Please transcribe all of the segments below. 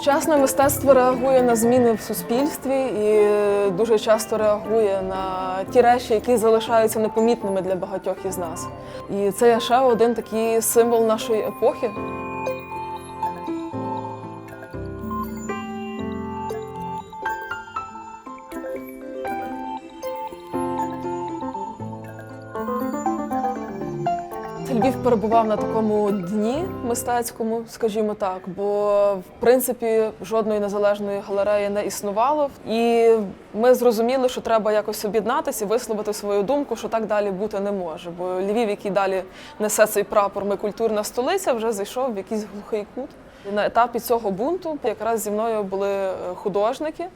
Сучасне мистецтво реагує на зміни в суспільстві і дуже часто реагує на ті речі, які залишаються непомітними для багатьох із нас. І це є ще один такий символ нашої епохи. Львів перебував на такому дні мистецькому, скажімо так, бо в принципі жодної незалежної галереї не існувало. І ми зрозуміли, що треба якось об'єднатися і висловити свою думку, що так далі бути не може. Бо Львів, який далі несе цей прапор, ми культурна столиця, вже зайшов в якийсь глухий кут. На етапі цього бунту якраз зі мною були е, художники.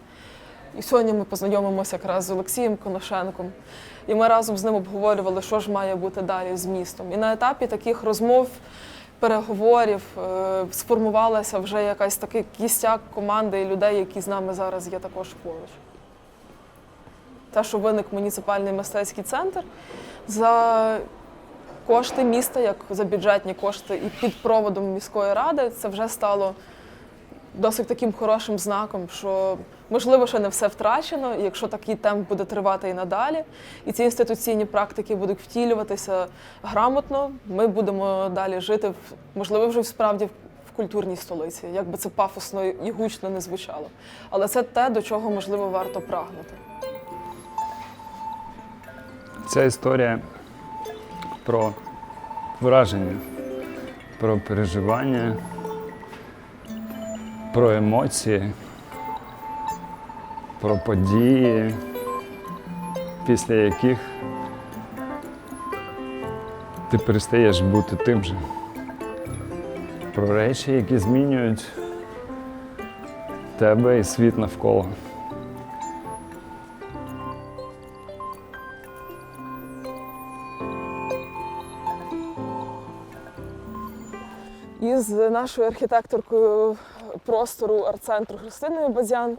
І сьогодні ми познайомимося якраз з Олексієм Коношенком. І ми разом з ним обговорювали, що ж має бути далі з містом. І на етапі таких розмов, переговорів е, сформувалася вже якась такий кістяк команди і людей, які з нами зараз є також поруч. Те, що виник муніципальний мистецький центр за кошти міста, як за бюджетні кошти, і під проводом міської ради, це вже стало досить таким хорошим знаком, що можливо ще не все втрачено, якщо такий темп буде тривати і надалі, і ці інституційні практики будуть втілюватися грамотно, ми будемо далі жити в можливо вже справді в культурній столиці, як би це пафосно і гучно не звучало. Але це те, до чого можливо варто прагнути. Ця історія про враження, про переживання, про емоції, про події, після яких ти перестаєш бути тим же. Про речі, які змінюють тебе і світ навколо. І з нашою архітекторкою простору арт-центру Христиною Базян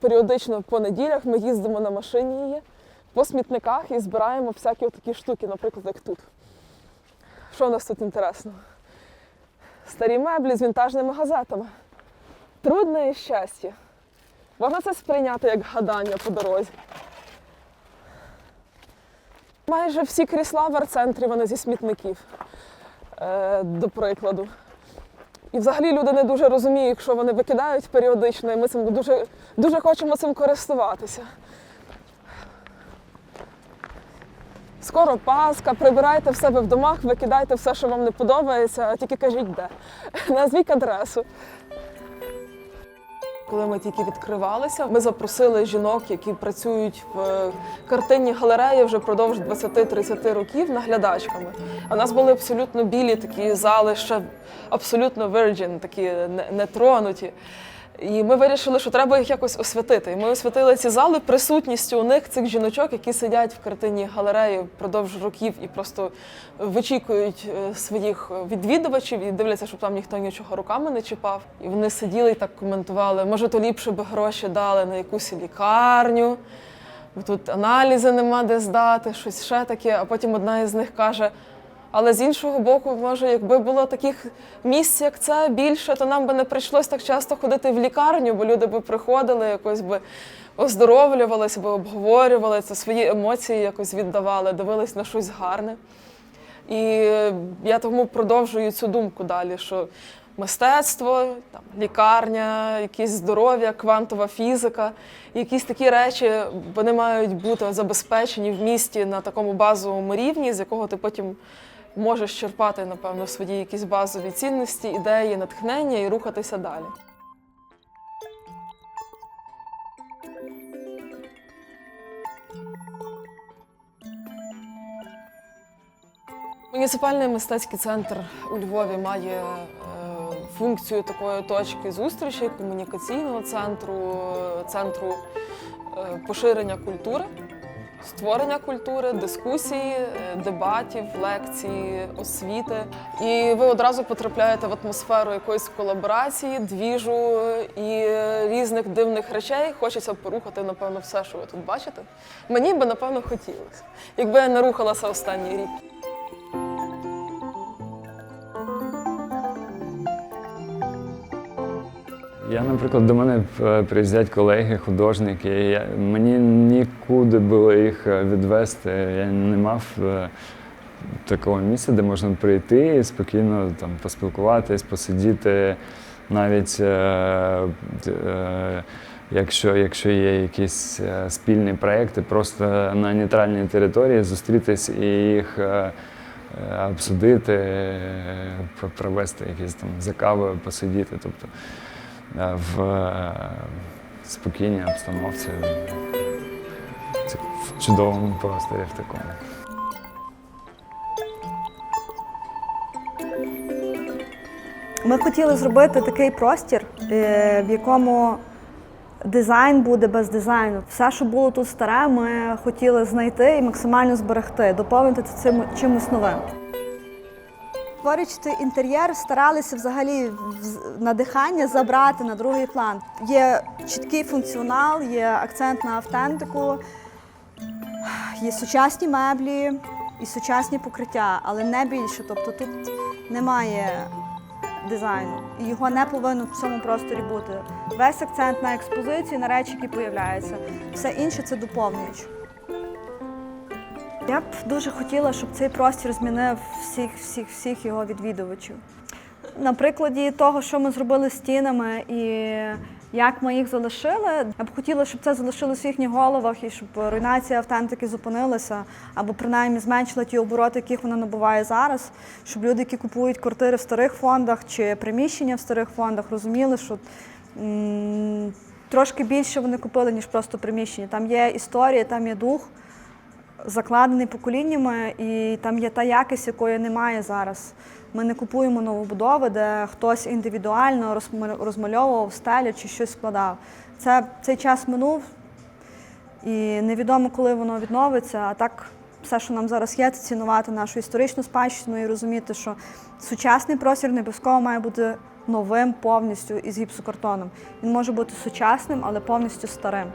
періодично по неділях ми їздимо на машині її по смітниках і збираємо всякі такі штуки, наприклад, як тут. Що у нас тут інтересно? Старі меблі з вінтажними газетами. Трудне і щастя. Можна це сприйняти як гадання по дорозі. Майже всі крісла в арт-центрі вони зі смітників, е, до прикладу. І взагалі люди не дуже розуміють, що вони викидають періодично, і ми цим дуже, дуже хочемо цим користуватися. Скоро Пасха, прибирайте в себе в домах, викидайте все, що вам не подобається, а тільки кажіть де. Назвіть адресу. Коли ми тільки відкривалися, ми запросили жінок, які працюють в картинній галереї вже впродовж 20-30 років наглядачками. В нас були абсолютно білі такі зали, ще абсолютно virgin, такі не- нетронуті. І ми вирішили, що треба їх якось освятити. І ми освятили ці зали присутністю у них цих жіночок, які сидять в картинній галереї впродовж років і просто вичікують е, своїх відвідувачів і дивляться, щоб там ніхто нічого руками не чіпав. І вони сиділи і так коментували: може, то ліпше би гроші дали на якусь лікарню, тут аналізи нема де здати, щось ще таке. А потім одна із них каже. Але з іншого боку, може, якби було таких місць, як це більше, то нам би не прийшлось так часто ходити в лікарню, бо люди би приходили, якось би оздоровлювалися, би обговорювали це, свої емоції якось віддавали, дивились на щось гарне. І я тому продовжую цю думку далі, що мистецтво, там, лікарня, якісь здоров'я, квантова фізика, якісь такі речі, вони мають бути забезпечені в місті на такому базовому рівні, з якого ти потім можеш черпати, напевно, свої якісь базові цінності, ідеї, натхнення і рухатися далі. Муніципальний мистецький центр у Львові має е, функцію такої точки зустрічі, комунікаційного центру, е, центру е, поширення культури, створення культури, дискусії, е, дебатів, лекцій, освіти. І ви одразу потрапляєте в атмосферу якоїсь колаборації, двіжу і різних дивних речей. Хочеться порухати, напевно, все, що ви тут бачите. Мені би, напевно, хотілося, якби я не рухалася останній рік. Я, наприклад, до мене е, приїздять колеги, художники. Я, мені нікуди було їх е, відвести. Я не мав е, такого місця, де можна прийти і спокійно там, поспілкуватись, посидіти. Навіть е, е, якщо, якщо є якісь спільні проекти, просто на нейтральній території зустрітись і їх. е, Обсудити, провести якісь там за кавою, посидіти. Тобто в е, спокійній обстановці, в чудовому просторі в такому. Ми хотіли зробити такий простір, е, в якому дизайн буде без дизайну. Все, що було тут старе, ми хотіли знайти і максимально зберегти, доповнити це чимось новим. Створюючи інтер'єр, старалися взагалі вз- надихання забрати на другий план. Є чіткий функціонал, є акцент на автентику, є сучасні меблі і сучасні покриття, але не більше. Тобто тут немає дизайну, і його не повинно в цьому просторі бути. Весь акцент на експозицію, на речі, які появляються. Все інше це доповнююче. Я б дуже хотіла, щоб цей простір змінив всіх, всіх, всіх його відвідувачів. На прикладі того, що ми зробили стінами і як ми їх залишили, я б хотіла, щоб це залишилось в їхніх головах і щоб руйнація автентики зупинилася, або принаймні зменшила ті обороти, яких вона набуває зараз, щоб люди, які купують квартири в старих фондах чи приміщення в старих фондах, розуміли, що трошки більше вони купили, ніж просто приміщення. Там є історія, там є дух закладений поколіннями, і там є та якість, якої немає зараз. Ми не купуємо новобудови, де хтось індивідуально розма- розмальовував стелю чи щось складав. Це, цей час минув, і невідомо, коли воно відновиться. А так, все, що нам зараз є, це цінувати нашу історичну спадщину і розуміти, що сучасний простір не обов'язково має бути новим повністю із гіпсокартоном. Він може бути сучасним, але повністю старим.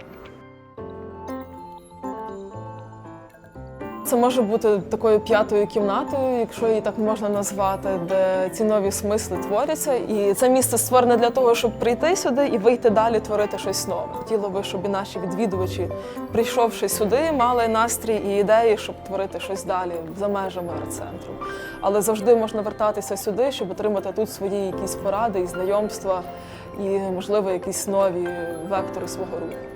Це може бути такою п'ятою кімнатою, якщо її так можна назвати, де ці нові смисли творяться. І це місце створене для того, щоб прийти сюди і вийти далі, творити щось нове. Хотіла би, щоб і наші відвідувачі, прийшовши сюди, мали настрій і ідеї, щоб творити щось далі за межами арт-центру. Але завжди можна вертатися сюди, щоб отримати тут свої якісь поради і знайомства, і можливо якісь нові вектори свого руху.